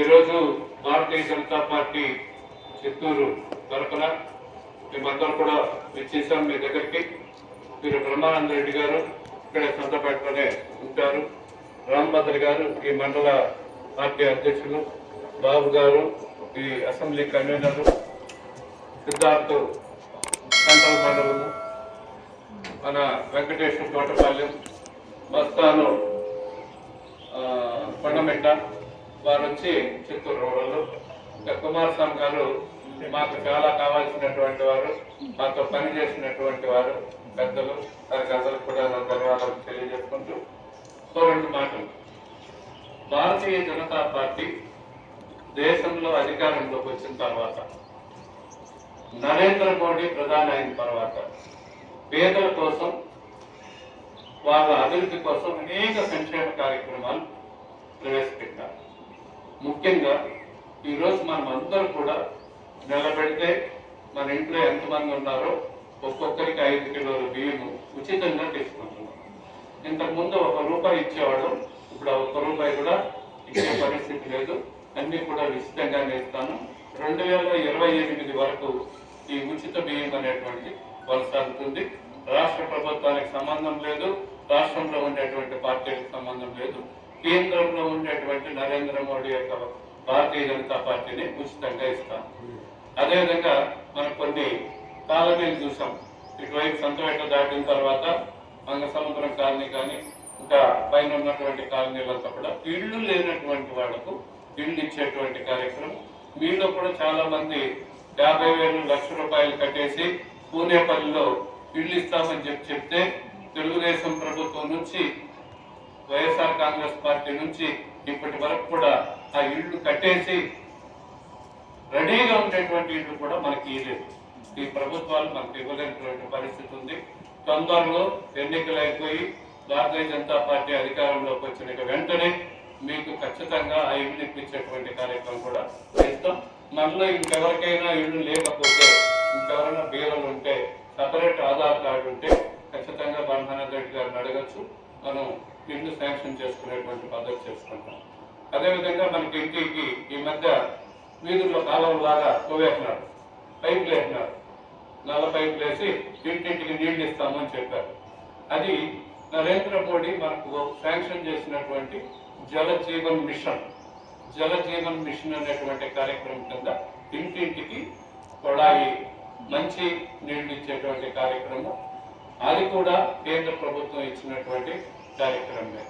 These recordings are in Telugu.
ఈరోజు భారతీయ జనతా పార్టీ చిత్తూరు తరఫున మేమందరం కూడా విచ్చేసాం మీ దగ్గరికి. మీరు బ్రహ్మానంద రెడ్డి గారు ఇక్కడ సొంతపేటలోనే ఉంటారు. రామ్మద్రి గారు ఈ మండల పార్టీ అధ్యక్షులు బాబు గారు ఈ అసెంబ్లీ కన్వీనర్ సిద్ధార్థ్ సెంట్రల్ మండలము మన వెంకటేశ్వర తోటపాలెం మస్తాను ఆ, వారు వచ్చి చిత్తూరు రూరల్ ఇంకా కుమారస్వామి గారు మాకు చాలా కావాల్సినటువంటి వారు మాతో పని చేసినటువంటి వారు పెద్దలు వారికి అందరికి కూడా నా ధన్యవాదాలు తెలియజేసుకుంటూ సో రెండు మాటలు. భారతీయ జనతా పార్టీ దేశంలో అధికారంలోకి వచ్చిన తర్వాత నరేంద్ర మోడీ ప్రధాని అయిన తర్వాత పేదల కోసం వాళ్ళ అభివృద్ధి కోసం అనేక సంక్షేమ కార్యక్రమాలు ప్రవేశపెట్టారు. ముఖ్యంగా ఈరోజు మనం అందరం కూడా నిలబెడితే మన ఇంట్లో ఎంతమంది ఉన్నారో ఒక్కొక్కరికి ఐదు కిలోల బియ్యము ఉచితంగా తీసుకుంటున్నాం. ఇంతకుముందు ఒక రూపాయి ఇచ్చేవాడు ఇప్పుడు ఒక్క రూపాయి కూడా ఇచ్చే పరిస్థితి లేదు. అన్నీ కూడా ఉచితంగానే ఇస్తాను. రెండు వేల ఇరవై ఎనిమిది వరకు ఈ ఉచిత బియ్యం అనేటువంటి కొనసాగుతుంది. రాష్ట్ర ప్రభుత్వానికి సంబంధం లేదు రాష్ట్రంలో ఉండేటువంటి పార్టీలకు సంబంధం లేదు. కేంద్రంలో ఉండేటువంటి నరేంద్ర మోడీ యొక్క భారతీయ జనతా పార్టీని ఉచితంగా ఇస్తాం. అదేవిధంగా మనం కొన్ని కాలనీలు చూసాం. ఇటువైపు సంతవేట దాటిన తర్వాత మంగ సముద్రం కాలనీ కానీ ఇంకా పైన ఉన్నటువంటి కాలనీలంతా కూడా ఇళ్ళు లేనటువంటి వాళ్ళకు ఇళ్ళు ఇచ్చేటువంటి కార్యక్రమం. మీలో కూడా చాలా మంది యాభై వేలు లక్ష రూపాయలు కట్టేసి పూనేపల్లిలో ఇళ్ళు ఇస్తామని చెప్పి చెప్తే తెలుగుదేశం ప్రభుత్వం నుంచి వైఎస్ఆర్ కాంగ్రెస్ పార్టీ నుంచి ఇప్పటి వరకు కూడా ఆ ఇళ్ళు కట్టేసి రెడీగా ఉండేటువంటి ఇళ్ళు కూడా మనకి ఇవ్వలేదు ఈ ప్రభుత్వాలు మనకు ఇవ్వలేనటువంటి పరిస్థితి ఉంది. తొందరలో ఎన్నికలు అయిపోయి భారతీయ జనతా పార్టీ అధికారంలోకి వచ్చిన వెంటనే మీకు ఖచ్చితంగా ఆ ఇల్లు ఇప్పించేటువంటి కార్యక్రమం కూడా చేస్తాం. మనలో ఇంకెవరికైనా ఇల్లు లేకపోతే ఇంకెవరైనా బీరలు ఉంటే సపరేట్ ఆధార్ కార్డు ఉంటే ఖచ్చితంగా బంధన రెడ్డి గారిని అడగచ్చు. మనం ఇల్లు శాంక్షన్ చేసుకునేటువంటి పద్ధతి చేసుకుంటాం. అదేవిధంగా మనకి ఇంటికి ఈ మధ్య వీధుల్లో కాలం లాగా తోవేస్తున్నారు పైపులు వేసినారు. నల్ల పైపులు వేసి ఇంటింటికి నీళ్ళు ఇస్తామని చెప్పారు. అది నరేంద్ర మోడీ మనకు శాంక్షన్ చేసినటువంటి జల జీవన్ మిషన్. జల జీవన్ మిషన్ అనేటువంటి కార్యక్రమం కింద ఇంటింటికి కొడాయి మంచి నీళ్ళు ఇచ్చేటువంటి కార్యక్రమం. అది కూడా కేంద్ర ప్రభుత్వం ఇచ్చినటువంటి కార్యక్రమమే.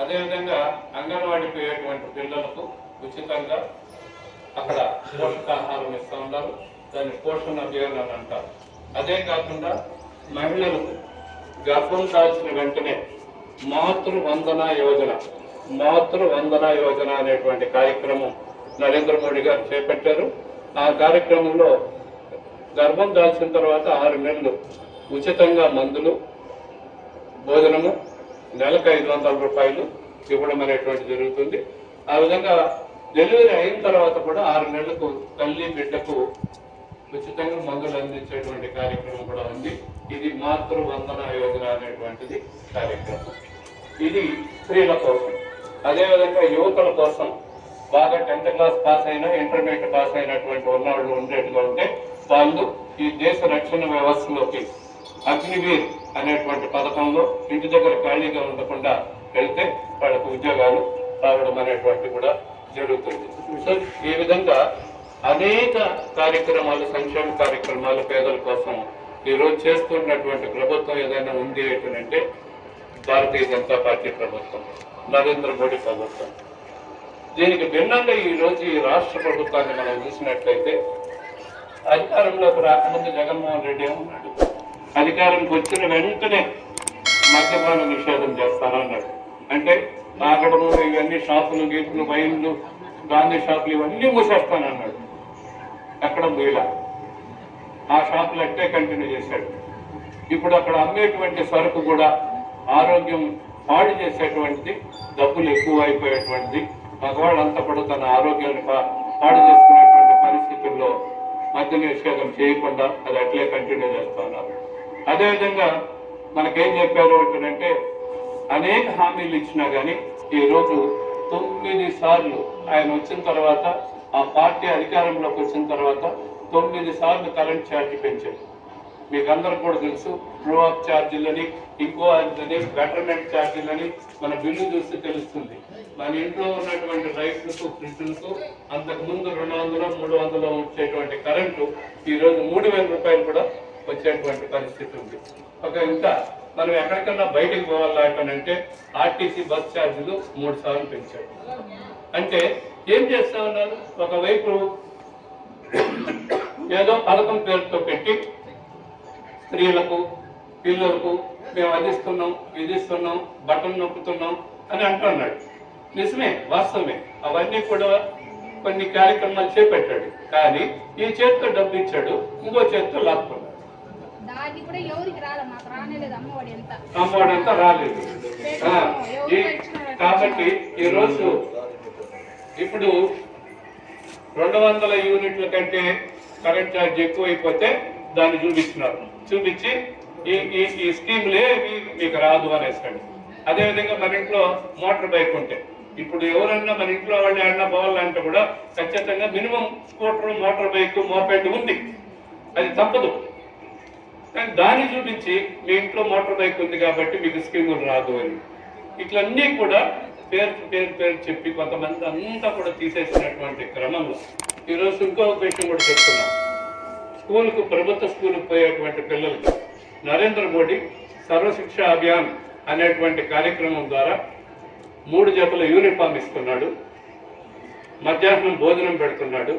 అదేవిధంగా అంగన్వాడికి పోయేటువంటి పిల్లలకు ఉచితంగా అక్కడ పోషకాహారం ఇస్తూ ఉన్నారు. దాన్ని పోషణ అభియాన్ అని అంటారు. అదే కాకుండా మహిళలకు గర్భం దాల్చిన వెంటనే మాతృ వందన యోజన మాతృ వందన యోజన అనేటువంటి కార్యక్రమం నరేంద్ర మోడీ గారు చేపట్టారు. ఆ కార్యక్రమంలో గర్భం దాల్చిన తర్వాత ఆరు నెలలు ఉచితంగా మందులు భోజనము నెలకు ఐదు వందల రూపాయలు ఇవ్వడం అనేటువంటి జరుగుతుంది. ఆ విధంగా డెలివరీ అయిన తర్వాత కూడా ఆరు నెలలకు తల్లి బిడ్డకు ఉచితంగా మందులు అందించేటువంటి కార్యక్రమం కూడా ఉంది. ఇది మాతృ వందన యోజన అనేటువంటిది కార్యక్రమం. ఇది స్త్రీల కోసం. అదేవిధంగా యువకుల కోసం బాగా టెన్త్ క్లాస్ పాస్ అయినా ఇంటర్మీడియట్ పాస్ అయినటువంటి ఉన్నవాళ్ళు ఉండేట్టుగా ఉంటే వాళ్ళు ఈ దేశ రక్షణ వ్యవస్థలోకి అగ్నివీర్ అనేటువంటి పథకంలో ఇంటి దగ్గర ఖాళీగా ఉండకుండా వెళ్తే వాళ్ళకు ఉద్యోగాలు రావడం అనేటువంటి కూడా జరుగుతుంది. సో ఈ విధంగా అనేక కార్యక్రమాలు సంక్షేమ కార్యక్రమాలు పేదల కోసం ఈరోజు చేస్తున్నటువంటి ప్రభుత్వం ఏదైనా ఉంది ఏంటంటే భారతీయ జనతా పార్టీ ప్రభుత్వం నరేంద్ర మోడీ ప్రభుత్వం. దీనికి భిన్నంగా ఈ రోజు ఈ రాష్ట్ర ప్రభుత్వాన్ని మనం చూసినట్లయితే అధికారంలోకి రాకముందు జగన్మోహన్ రెడ్డి ఏమన్నాడు? అధికారంకి వచ్చిన వెంటనే మద్యపాన నిషేధం చేస్తానన్నాడు అంటే తాగడము ఇవన్నీ షాపులు గీపులు వైన్లు గాంధీ షాపులు ఇవన్నీ మూసేస్తానన్నాడు ఎక్కడ మూల ఆ షాపులు అట్టే కంటిన్యూ చేశాడు. ఇప్పుడు అక్కడ అమ్మేటువంటి సరుకు కూడా ఆరోగ్యం పాడు చేసేటువంటిది డబ్బులు ఎక్కువ అయిపోయేటువంటిది. మగవాళ్ళంతా కూడా తన ఆరోగ్యాన్ని పాడు చేసుకునేటువంటి పరిస్థితుల్లో మద్య నిషేధం చేయకుండా అది అట్లే కంటిన్యూ చేస్తున్నారు అదేవిధంగా మనకేం చెప్పారు అంటే అనేక హామీలు ఇచ్చినా కానీ ఈ రోజు తొమ్మిది సార్లు ఆయన వచ్చిన తర్వాత ఆ పార్టీ అధికారంలోకి వచ్చిన తర్వాత తొమ్మిది సార్లు కరెంట్ ఛార్జ్ పెంచారు. మీకు అందరికి కూడా తెలుసు ట్రూ ఆఫ్ ఛార్జీలని ఇంకో అని బెటర్మెంట్ ఛార్జీలని మన బిల్లు చూస్తే తెలుస్తుంది. మన ఇంట్లో ఉన్నటువంటి రైతులకు ఫ్రిడ్జ్లకు అంతకు ముందు రెండు వందలు మూడు వందలు వచ్చేటువంటి కరెంటు ఈ రోజు మూడు వేల రూపాయలు కూడా వచ్చేటువంటి పరిస్థితి ఉంది. ఒక ఇంకా మనం ఎక్కడికన్నా బయటికి పోవాలంటే ఆర్టీసీ బస్ ఛార్జీలు మూడు సార్లు పెంచాడు అంటే ఏం చేస్తా ఉన్నారు? ఒకవైపు ఏదో పథకం పేరుతో పెట్టి స్త్రీలకు పిల్లలకు మేము అందిస్తున్నాం విధిస్తున్నాం బట్టలు బటన్ నొక్కుతున్నాం అని అంటున్నాడు. నిజమే వాస్తవమే. అవన్నీ కూడా కొన్ని కార్యక్రమాలు చేపట్టాడు. కానీ ఈ చేతితో డబ్బు ఇచ్చాడు ఇంకో చేతితో లాక్కున్నాడు దాన్ని కూడా ఎవరికి రాలే మాకు రానేలేదు అమ్మఒడి ఎంత అంతా రాలేదు. కాబట్టి ఈరోజు ఇప్పుడు రెండు వందల యూనిట్ల కంటే కరెంట్ ఛార్జ్ ఎక్కువైపోతే దాన్ని చూపిస్తున్నారు. చూపించి ఈ ఈ ఈ స్కీమ్లే మీకు రాదు అనేసాడు. అదేవిధంగా మన ఇంట్లో మోటార్ బైక్ ఉంటే ఇప్పుడు ఎవరన్నా మన ఇంట్లో వాళ్ళు ఏమన్నా పోవాలంటే కూడా ఖచ్చితంగా minimum scooter motor bike moped ఉంది. అది తప్పదు. కానీ దాన్ని చూపించి మీ ఇంట్లో మోటార్ బైక్ ఉంది కాబట్టి మీకు స్కీములు రాదు అని. ఇట్లన్నీ కూడా పేరు పేరు పేరు చెప్పి కొంతమంది అంతా కూడా తీసేసినటువంటి క్రమంలో. ఈరోజు ఇంకొక విషయం కూడా చెప్తున్నాం. స్కూల్కు ప్రభుత్వ స్కూల్కి పోయేటువంటి పిల్లలకి నరేంద్ర మోడీ సర్వశిక్ష అభియాన్ అనేటువంటి కార్యక్రమం ద్వారా మూడు జతల యూనిఫామ్ ఇస్తున్నాడు. మధ్యాహ్నం భోజనం పెడుతున్నాడు.